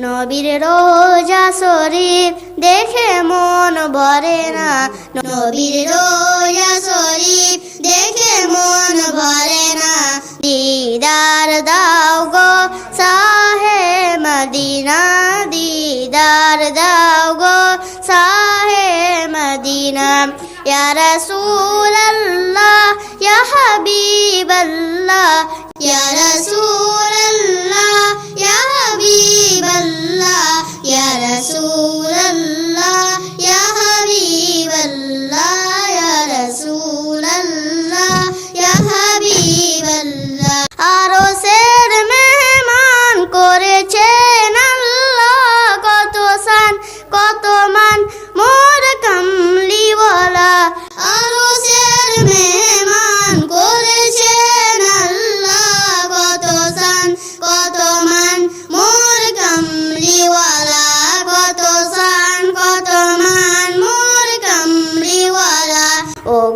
নবীর রোজা শরীফ দেখে মন ভরে না। নবীর রোজা শরীফ দেখে মন ভরে না। দিদার দাও গো সাহে মদিনা। দিদার দাও গো সাহে মদিনা। ইয়া ইয়া হাবিবাল্লাহ, ইয়া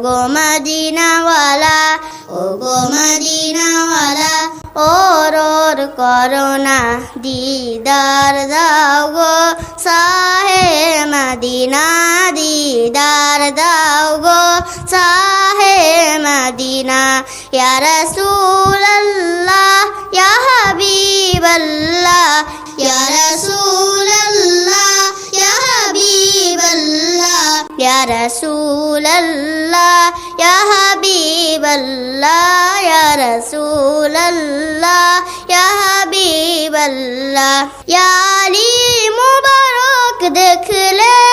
গো মদিনাওয়ালা ও গো মদিনাওয়ালা ওর ওর করোনা দিদার দাও গো, সাহে মদিনা দিদার দাও গো, সাহে মদিনা, ইয়া রাসূলুল্লাহ, ইয়া হাবিবাল্লাহ, ইয়া হাবিবাল্লাহ ইয়া রাসূলুল্লাহ ইয়া হাবিবাল্লাহ ইয়া রাসূলুল্লাহ ইয়া হাবিবাল্লাহ ইয়া আলী মুবারক দেখলে এক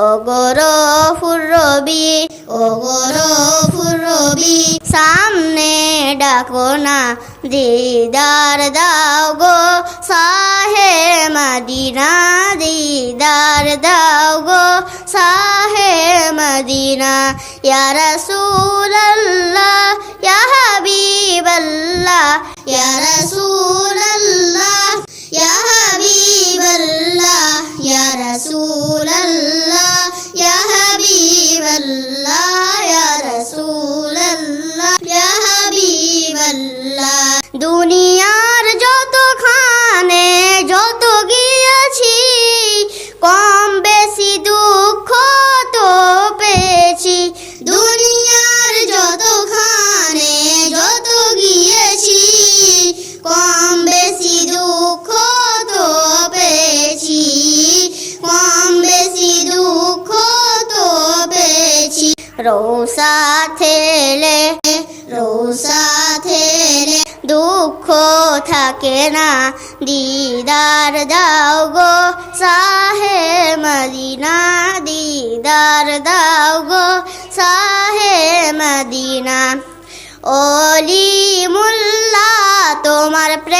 ভিতর ও গরফুর রবি ও গরফুর রবি সামনে ডাকো না, দিদার দাও গো, সাহে মদিনা, দিদার দাও গো, সাহে মদিনা, ইয়া রাসূলুল্লাহ রৌসা থেলে রৌসা থেলে দুঃখ থাকে না। দিদার দাও গো সাহে মদিনা, দিদার দাও গো সাহে মদিনা। অলি মুল্লা, তোমার প্রেমেতে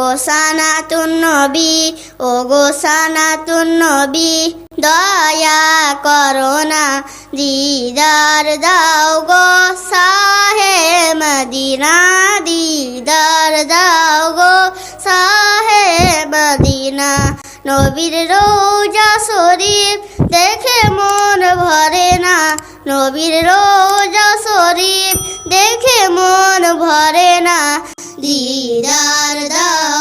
ও গো সানাতুন নবী ও সানাতুন নবী, দয়া করো না, দিদার দাও গো সাহে মদিনা, দিদার দাও গো সাহে মদিনা। নবীর রোজা শরীফ দেখে মন ভরে না, নবীর রোজা শরীফ দেখে মন ভরে না। দিদার দাও